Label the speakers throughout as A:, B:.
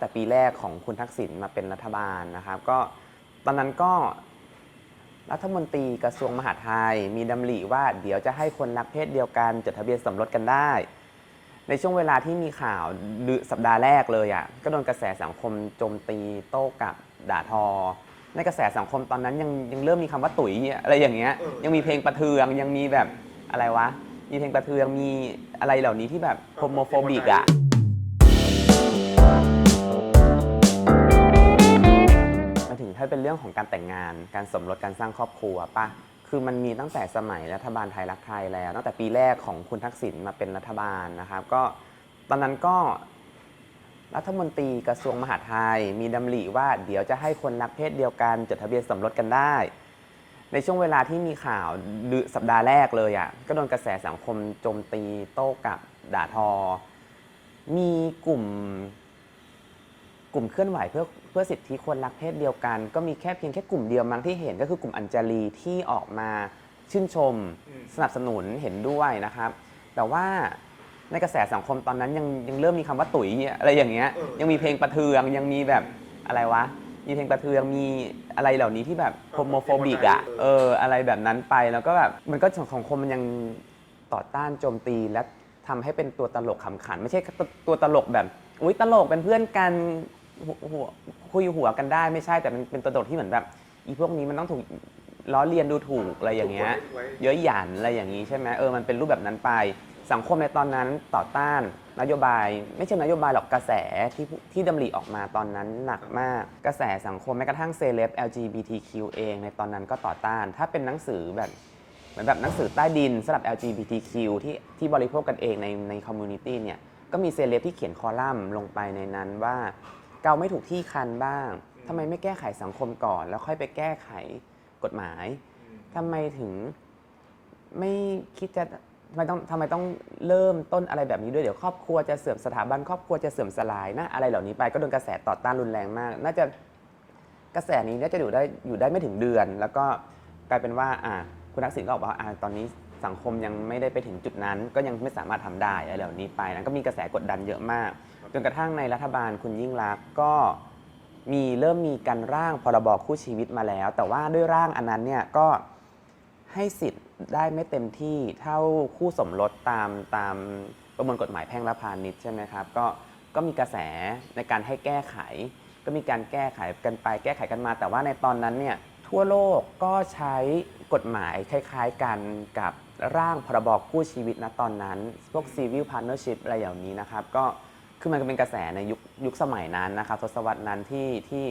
A: แต่ปีแรกของคุณทักษิณมาเป็นรัฐบาลนะครับก็ตอนนั้นก็รัฐมนตรีกระทรวงมหาดไทย มีดำริว่าเดี๋ยวจะให้คนรักเพศเดียวกันจดทะเบียนสมรสกันได้ ในช่วงเวลาที่มีข่าวเดือนสัปดาห์แรกเลยอะ่ะก็โดนกระแสสังคมโจมตีโต้กลับด่าทอ ในกระแสสังคมตอนนั้นยังยังเริ่มมีคำว่าตุ๋ยอะไรอย่างเงี้ย
B: เออ
A: ยังมีเพลงประเทืองยังมีแบบอะไรวะ มีเพลงประเทืองมีอะไรเหล่านี้ที่แบบโฮโมโฟบิกอะ มาถึงถ้าเป็นเรื่องของการแต่งงาน การสมรสการสร้างครอบครัวป่ะคือมันมีตั้งแต่สมัยรัฐบาลไทยรักไทยแล้ว ตั้งแต่ปีแรกของคุณทักษิณมาเป็นรัฐบาลนะครับ ก็ตอนนั้นก็รัฐมนตรีกระทรวงมหาดไทย มีดำริว่าเดี๋ยวจะให้คนรักเพศเดียวกันจดทะเบียนสมรสกันได้ ในช่วงเวลาที่มีข่าวสัปดาห์แรกเลยอะ่ะก็โดนกระแสสังคมโจมตีโต้กับด่าทอ มีกลุ่ม กลุ่มเคลื่อนไหวเพื่อ เพื่อสิทธิคนรักเพศเดียวกัน ก็มีแค่เพียงแค่กลุ่มเดียวมั้งที่เห็นก็คือกลุ่มอัญจารีที่ออกมาชื่นชม
B: อืม
A: สนับสนุนเห็นด้วยนะครับ แต่ว่าในกระแสสังคมตอนนั้นยังยังเริ่มมีคำว่าตุ๋ยอะไรอย่างเงี้ย
B: เออ
A: ยังมีเพลงประเทืองยังมีแบบอะไรวะมีเพลงประเทืองมีอะไรเหล่านี้ที่แบบโฮโมโฟบิกอะเอออะไรแบบนั้นไปแล้วก็แบบมันก็สังคมมันยังต่อต้านโจมตีและทำให้เป็นตัวตลกขำขัน ไม่ใช่ตัวตัวตลกแบบอุ้ยตลกเป็นเพื่อนกัน หัวหัวคุยหัวกันได้ไม่ใช่แต่มันเป็นตัวตลกที่เหมือนแบบอีพวกนี้มันต้องถูกล้อเลียนดูถูกอะไรอย่างเงี้ย
B: ไว้
A: เยอะหยันอะไรอย่างนี้ใช่ไหมเออมันเป็นรูปแบบนั้นไป สังคมในตอนนั้นต่อต้านนโยบาย ไม่ใช่นโยบายหรอกกระแสที่ที่ดำริออกมาตอนนั้นหนักมากกระแสสังคมแม้กระทั่งเซเลบ LGBTQ เองในตอนนั้นก็ต่อต้าน ถ้าเป็นหนังสือแบบเหมือนแบบหนังสือใต้ดินสำหรับ LGBTQ ที่ที่บริโภคกันเองในในคอมมูนิตี้เนี่ยก็มีเซเลบที่เขียนคอลัมน์ลงไปในนั้นว่า เกาไม่ถูกที่คันบ้างทำไมไม่แก้ไขสังคมก่อน แล้วค่อยไปแก้ไขกฎหมาย
B: อืม
A: ทำไมถึงไม่คิดจะทำไมต้องทำไมต้องเริ่มต้นอะไรแบบนี้ด้วยเดี๋ยวครอบครัวจะเสื่อมสถาบันครอบครัวจะเสื่อมสลายนะอะไรเหล่านี้ไปก็โดนกระแสต่อต้านรุนแรงมาก น่าจะกระแสนี้น่าจะอยู่ได้อยู่ได้ไม่ถึงเดือน แล้วก็กลายเป็นว่าอะคุณทักษิณก็บอกว่าอะตอนนี้ สังคมยังไม่ได้ไปถึงจุดนั้น ก็ยังไม่สามารถทำได้อะไรเหล่านี้ไปนั้นก็มีกระแสกดดันเยอะมาก จนกระทั่งในรัฐบาลคุณยิ่งรักษณ์ก็มีเริ่มมีการร่างพรบคู่ชีวิตมาแล้ว แต่ว่าด้วยร่างอันนั้นเนี่ยก็ให้สิทธิ์ได้ไม่เต็มที่เท่าคู่สมรสตามตามประมวลกฎหมายแพ่งและพาณิชย์ใช่ไหมครับก็ก็มีกระแสในการให้แก้ไข ก็มีการแก้ไขกันไปแก้ไขกันมา แต่ว่าในตอนนั้นเนี่ยทั่วโลกก็ใช้ กฎหมายคล้ายๆกันกับร่างพรบคู่ชีวิตนะตอนนั้น พวก civil partnership อะไรอย่างนี้นะครับ ก็คือมันก็เป็นกระแสในยุคยุคสมัยนั้นนะครับทศวรรษนั้นที่ที่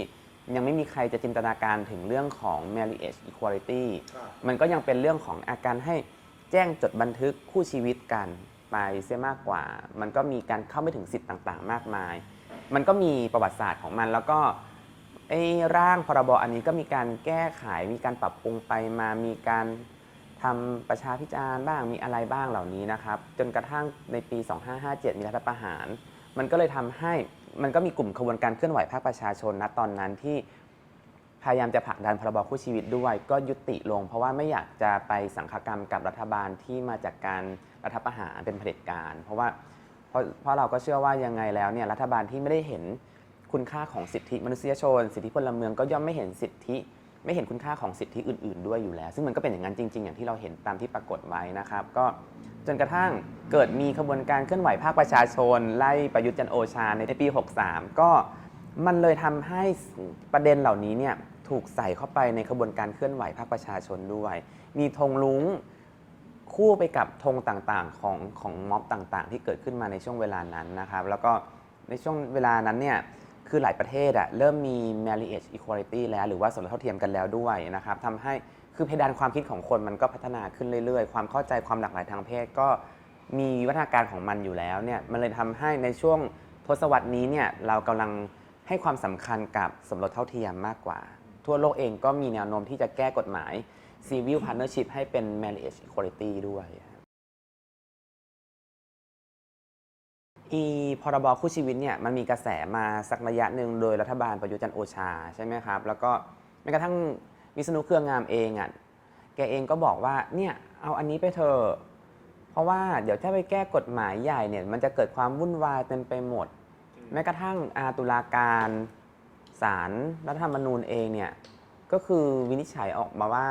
A: ยังไม่มีใครจะจินตนาการถึงเรื่องของ marriage equality
B: ครับ
A: มันก็ยังเป็นเรื่องของอาการให้แจ้งจดบันทึกคู่ชีวิตกันไปเสียมากกว่า มันก็มีการเข้าไม่ถึงสิทธิ์ต่างๆ มากมาย มันก็มีประวัติศาสตร์ของมันแล้วก็ ไอ้ร่างพรบอันนี้ก็มีการแก้ไขมีการปรับปรุงไปมามีการทำประชาพิจารณ์บ้างมีอะไรบ้างเหล่านี้นะครับ จนกระทั่งในปี 2557 มีรัฐประหาร มันก็เลยทำให้มันก็มีกลุ่มขบวนการเคลื่อนไหวภาคประชาชนนะตอนนั้นที่พยายามจะผลักดันพรบคู่ชีวิตด้วย ก็ยุติลง เพราะว่าไม่อยากจะไปสังฆกรรมกับรัฐบาลที่มาจากการรัฐประหารเป็นเผด็จการ เพราะว่าเพราะเพราะเราก็เชื่อว่ายังไงแล้วเนี่ยรัฐบาลที่ไม่ได้เห็น คุณค่าของสิทธิมนุษยชน สิทธิพลเมืองก็ย่อมไม่เห็นสิทธิ ไม่เห็นคุณค่าของสิทธิอื่น ๆ ด้วยอยู่แล้ว ซึ่งมันก็เป็นอย่างนั้นจริง ๆ อย่างที่เราเห็นตามที่ปรากฏไว้นะครับ ก็จนกระทั่งเกิดมีขบวนการเคลื่อนไหวภาคประชาชน ไล่ประยุทธ์จันโอชาในปี 63 ก็มันเลยทำให้ประเด็นเหล่านี้เนี่ยถูกใส่เข้าไปในขบวนการเคลื่อนไหวภาคประชาชนด้วย มีธงลุงคู่ไปกับธงต่างๆของของม็อบต่างๆ ที่เกิดขึ้นมาในช่วงเวลานั้นนะครับ แล้วก็ในช่วงเวลานั้นเนี่ย คือหลายประเทศอะเริ่มมี marriage equality แล้ว หรือว่าสมรสเท่าเทียมกันแล้วด้วยนะครับทำให้คือเพดานความคิดของคนมันก็พัฒนาขึ้นเรื่อยๆ ความเข้าใจความหลากหลายทางเพศก็มีวิวัฒนาการของมันอยู่แล้วเนี่ยมันเลยทำให้ในช่วงทศวรรษนี้เนี่ยเรากำลังให้ความสำคัญกับสมรสเท่าเทียมมากกว่า ทั่วโลกเองก็มีแนวโน้มที่จะแก้กฎหมาย civil partnership ให้เป็น marriage equality ด้วย อีพรบคู่ชีวิตเนี่ยมันมีกระแสมาสักระยะหนึ่งโดยรัฐบาลประยุทธ์จันทร์โอชาใช่ไหมครับ แล้วก็แม้กระทั่งวิษณุเครืองามเองอะแกเองก็บอกว่าเนี่ยเอาอันนี้ไปเถอะเพราะว่าเดี๋ยวถ้าไปแก้กฎหมายใหญ่เนี่ยมันจะเกิดความวุ่นวายเต็มไปหมด แม้กระทั่งอาตุลาการศาลรัฐธรรมนูญเองเนี่ยก็คือวินิจฉัยออกมาว่า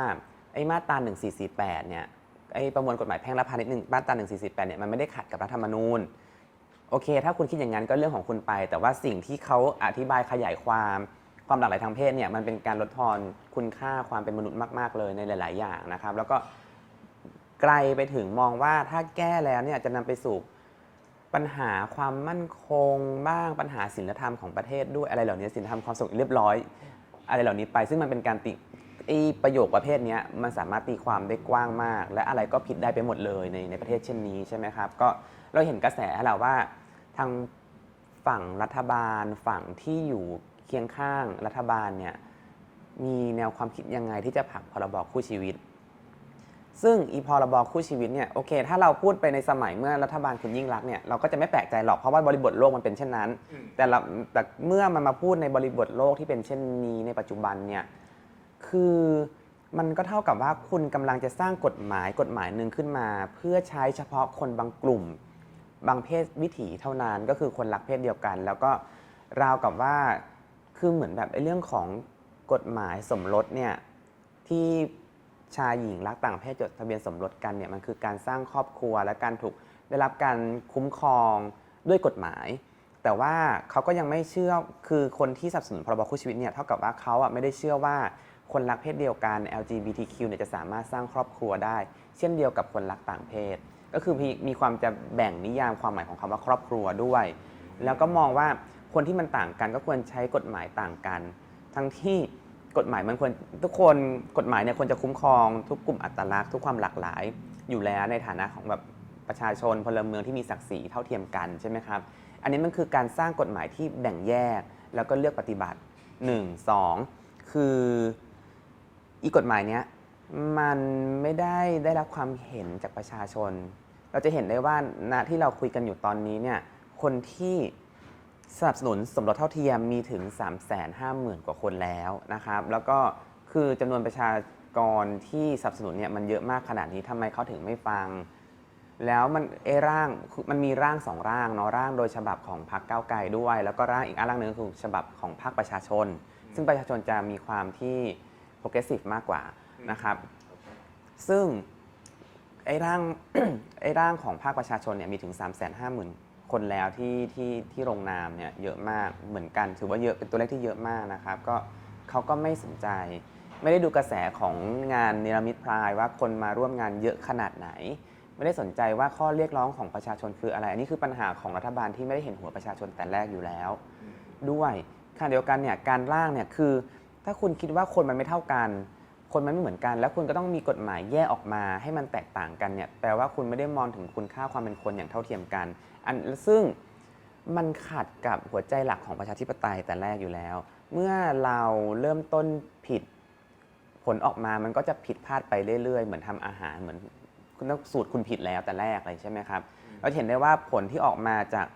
A: ไอ้มาตรา1448เนี่ยไอ้ประมวลกฎหมายแพ่งและพาณิชย์หนึ่งมาตรา1448เนี่ยมันไม่ได้ขัดกับรัฐธรรมนูญ โอเค ถ้าคุณคิดอย่างนั้นก็เรื่องของคุณไป แต่ว่าสิ่งที่เขาอธิบายขยายความความหลากหลายทางเพศเนี่ยมันเป็นการลดทอนคุณค่าความเป็นมนุษย์มาก ๆ เลยในหลาย ๆ อย่างนะครับ แล้วก็ไกลไปถึงมองว่าถ้าแก้แล้วเนี่ยจะนำไปสู่ปัญหาความมั่นคงบ้างปัญหาศีลธรรมของประเทศด้วยอะไรเหล่านี้ศีลธรรมความสงบเรียบร้อย อะไรเหล่านี้ไป ซึ่งมันเป็นการตีไอประโยคประเภทนี้มันสามารถตีความได้กว้างมาก และอะไรก็ผิดได้ไปหมดเลยในในประเทศเช่นนี้ใช่ไหมครับก็ เราเห็นกระแสแล้วว่าทางฝั่งรัฐบาลฝั่งที่อยู่เคียงข้างรัฐบาลเนี่ยมีแนวความคิดยังไงที่จะผลักพรบคู่ชีวิต ซึ่งอีพรบคู่ชีวิตเนี่ยโอเค ถ้าเราพูดไปในสมัยเมื่อรัฐบาลคุณยิ่งรักเนี่ยเราก็จะไม่แปลกใจหรอกเพราะว่าบริบทโลกมันเป็นเช่นนั้น แต่แต่เมื่อมันมาพูดในบริบทโลกที่เป็นเช่นนี้ในปัจจุบันเนี่ยคือมันก็เท่ากับว่าคุณกำลังจะสร้างกฎหมายกฎหมายหนึ่งขึ้นมา เพื่อใช้เฉพาะคนบางกลุ่ม บางเพศวิถีเท่านั้นก็คือคนรักเพศเดียวกัน แล้วก็ราวกับว่าคือเหมือนแบบไอ้เรื่องของกฎหมายสมรสเนี่ยที่ชายหญิงรักต่างเพศจดทะเบียนสมรสกันเนี่ยมันคือการสร้างครอบครัวและการถูกได้รับการคุ้มครองด้วยกฎหมาย แต่ว่าเขาก็ยังไม่เชื่อคือคนที่สนับสนุนพรบคู่ชีวิตเนี่ยเท่ากับว่าเขาอะไม่ได้เชื่อว่าคนรักเพศเดียวกัน LGBTQ เนี่ยจะสามารถสร้างครอบครัวได้ เช่นเดียวกับคนรักต่างเพศ ก็คือมีมีความจะแบ่งนิยามความหมายของคำว่าครอบครัวด้วย แล้วก็มองว่าคนที่มันต่างกันก็ควรใช้กฎหมายต่างกัน ทั้งที่กฎหมายมันควรทุกคนกฎหมายเนี่ยควรจะคุ้มครอง ทุกกลุ่มอัตลักษณ์ทุกความหลากหลาย อยู่แล้วในฐานะของแบบประชาชนพลเมืองที่มีศักดิ์ศรีเท่าเทียมกันใช่ไหมครับ อันนี้มันคือการสร้างกฎหมายที่แบ่งแยกแล้วก็เลือกปฏิบัติ 1 2 คืออีกฎหมายเนี้ย มันไม่ได้ได้รับความเห็นจากประชาชน เราจะเห็นได้ว่าณที่เราคุยกันอยู่ตอนนี้เนี่ยคนที่สนับสนุนสมรสเท่าเทียมมีถึง 3 5 0 0 0 0 กว่าคนแล้วนะครับ แล้วก็คือจำนวนประชากรที่สนับสนุนเนี่ยมันเยอะมากขนาดนี้ทำไมเขาถึงไม่ฟัง แล้วมันเอร่างมันมีร่างสองร่างเนาะร่างโดยฉบับของพรรคก้าวไกลด้วย แล้วก็ร่างอีกอันร่างหนึ่งคือฉบับของพรรคประชาชน ซึ่งประชาชนจะมีความที่ progressive มากกว่า นะครับ ซึ่งไอ้ร่าง ไอ้ร่างของภาคประชาชนเนี่ยมีถึง 3 5 0 0 0 0 คนแล้วที่ที่ที่ลงนามเนี่ยเยอะมากเหมือนกัน ถือว่าเยอะเป็นตัวเลขที่เยอะมากนะครับ ก็เขาก็ไม่สนใจ ไม่ได้ดูกระแสของงานเนรมิตพรายว่าคนมาร่วมงานเยอะขนาดไหน ไม่ได้สนใจว่าข้อเรียกร้องของประชาชนคืออะไร อันนี้คือปัญหาของรัฐบาลที่ไม่ได้เห็นหัวประชาชนแต่แรกอยู่แล้ว ด้วยขณะเดียวกันเนี่ยการร่างเนี่ยคือ ถ้าคุณคิดว่าคนมันไม่เท่ากัน คนมันไม่เหมือนกัน แล้วคุณก็ต้องมีกฎหมายแยกออกมาให้มันแตกต่างกันเนี่ยแปลว่าคุณไม่ได้มองถึงคุณค่าความเป็นคนอย่างเท่าเทียมกัน อันซึ่งมันขัดกับหัวใจหลักของประชาธิปไตยแต่แรกอยู่แล้ว เมื่อเราเริ่มต้นผิดผลออกมามันก็จะผิดพลาดไปเรื่อยๆ เหมือนทำอาหารเหมือนคุณต้องสูตรคุณผิดแล้วแต่แรกเลยใช่ไหมครับเราเห็นได้ว่าผลที่ออกมาจาก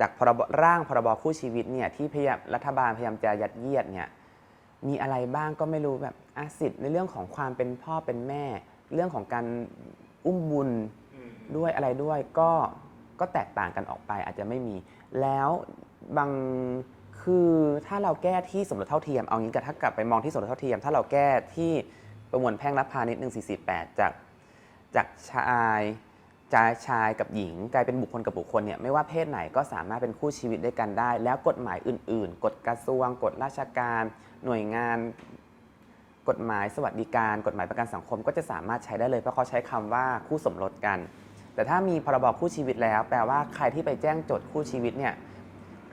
A: จากพรบร่างพรบคู่ชีวิตเนี่ยที่พยายามรัฐบาลพยายามจะยัดเยียดเนี่ยมีอะไรบ้างก็ไม่รู้แบบอาสิทธิ์ในเรื่องของความเป็นพ่อเป็นแม่ เรื่องของการอุ้มบุญด้วยอะไรด้วยก็ก็แตกต่างกันออกไปอาจจะไม่มี แล้วบางคือถ้าเราแก้ที่สมรสเท่าเทียมเอางี้กับถ้ากลับไปมองที่สมรสเท่าเทียม ถ้าเราแก้ที่ประมวลแพ่งและพาณิชย์1448 จากจากชายชายชายกับหญิงกลายเป็นบุคคลกับบุคคลเนี่ยไม่ว่าเพศไหนก็สามารถเป็นคู่ชีวิตด้วยกันได้ แล้วกฎหมายอื่น ๆ กฎกระทรวง กฎราชการ หน่วยงาน กฎหมายสวัสดิการ กฎหมายประกันสังคมก็จะสามารถใช้ได้เลยเพราะเขาใช้คำว่าคู่สมรสกัน แต่ถ้ามีพรบคู่ชีวิตแล้ว แปลว่าใครที่ไปแจ้งจดคู่ชีวิตเนี่ย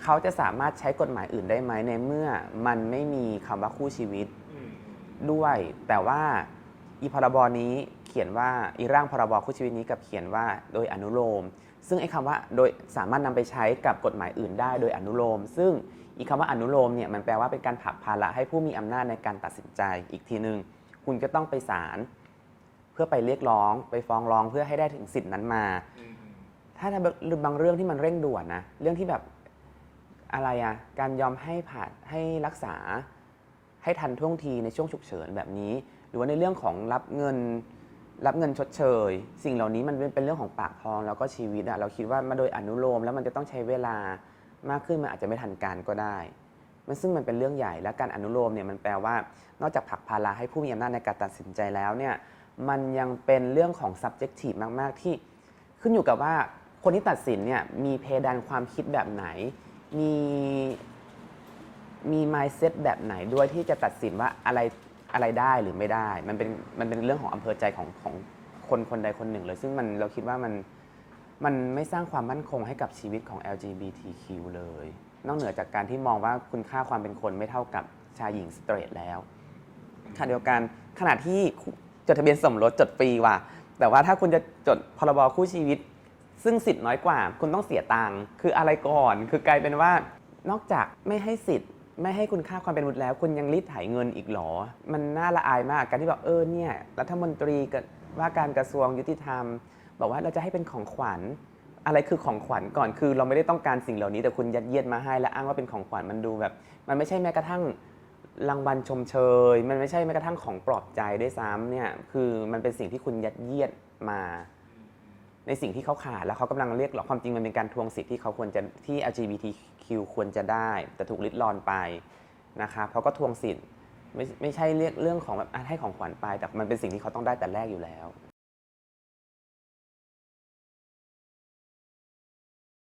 A: เขาจะสามารถใช้กฎหมายอื่นได้ไหมในเมื่อมันไม่มีคำว่าคู่ชีวิตด้วย แต่ว่าอีพรบนี้เขียนว่าอีร่างพรบคู่ชีวิตนี้กับเขียนว่าโดยอนุโลม ซึ่งไอ้คำว่าโดยสามารถนำไปใช้กับกฎหมายอื่นได้โดยอนุโลม ซึ่ง อีคำว่าอนุโลมเนี่ยมันแปลว่าเป็นการผลักภาระให้ผู้มีอำนาจในการตัดสินใจอีกทีหนึ่งคุณก็ต้องไปศาลเพื่อไปเรียกร้อง ไปฟ้องร้องเพื่อให้ได้ถึงสิทธินั้นมา ถ้าบางเรื่องที่มันเร่งด่วนนะเรื่องที่แบบอะไรอะการยอมให้ผ่านให้รักษาให้ทันท่วงทีในช่วงฉุกเฉินแบบนี้ หรือว่าในเรื่องของรับเงินรับเงินชดเชย สิ่งเหล่านี้มันเป็นเป็นเรื่องของปากท้องแล้วก็ชีวิตอะเราคิดว่ามาโดยอนุโลมแล้วมันจะต้องใช้เวลา มากขึ้นมันอาจจะไม่ทันการก็ได้ มันซึ่งมันเป็นเรื่องใหญ่และการอนุโลมเนี่ยมันแปลว่า นอกจากผลักภาระให้ผู้มีอำนาจในการตัดสินใจแล้วเนี่ยมันยังเป็นเรื่องของ subjective มาก ๆ ที่ ขึ้นอยู่กับว่าคนที่ตัดสินเนี่ยมีเพดานความคิดแบบไหน มีมี mindset แบบไหนด้วยที่จะตัดสินว่าอะไรอะไรได้หรือไม่ได้ มันเป็นมันเป็นเรื่องของอำเภอใจของของคนคนใดคนหนึ่งเลย ซึ่งมันเราคิดว่ามัน มันไม่สร้างความมั่นคงให้กับชีวิตของ LGBTQ เลย นอกเหนือจากการที่มองว่าคุณค่าความเป็นคนไม่เท่ากับชายหญิงสเตรทแล้วขณะเดียวกันขณะที่จดทะเบียนสมรสจดฟรีว่ะ แต่ว่าถ้าคุณจะจดพรบคู่ชีวิต ซึ่งสิทธิ์น้อยกว่า คุณต้องเสียตังค์คืออะไรก่อน คือกลายเป็นว่านอกจากไม่ให้สิทธิ์ ไม่ให้คุณค่าความเป็นมนุษย์แล้ว คุณยังรีดไถเงินอีกหรอ มันน่าละอายมากการที่บอกเออเนี่ยรัฐมนตรีกับว่าการกระทรวงยุติธรรม บอกว่าเราจะให้เป็นของขวัญ อะไรคือของขวัญก่อนคือ เราไม่ได้ต้องการสิ่งเหล่านี้แต่คุณยัดเยียดมาให้และอ้างว่าเป็นของขวัญมันดูแบบ มันไม่ใช่แม้กระทั่งรางวัลชมเชย มันไม่ใช่แม้กระทั่งของปลอบใจด้วยซ้ำเนี่ยคือมันเป็นสิ่งที่คุณยัดเยียดมา ในสิ่งที่เขาขาดแล้วเขากำลังเรียกหรอความจริงมันเป็นการทวงสิทธิ์ที่เขาควรจะที่ LGBTQ ควรจะได้ แต่ถูกลิดรอนไปนะครับเขาก็ทวงสิทธิ์ไม่ไม่ใช่เรียกเรื่องของแบบให้ของขวัญไป แต่มันเป็นสิ่งที่เขาต้องได้แต่แรกอยู่แล้ว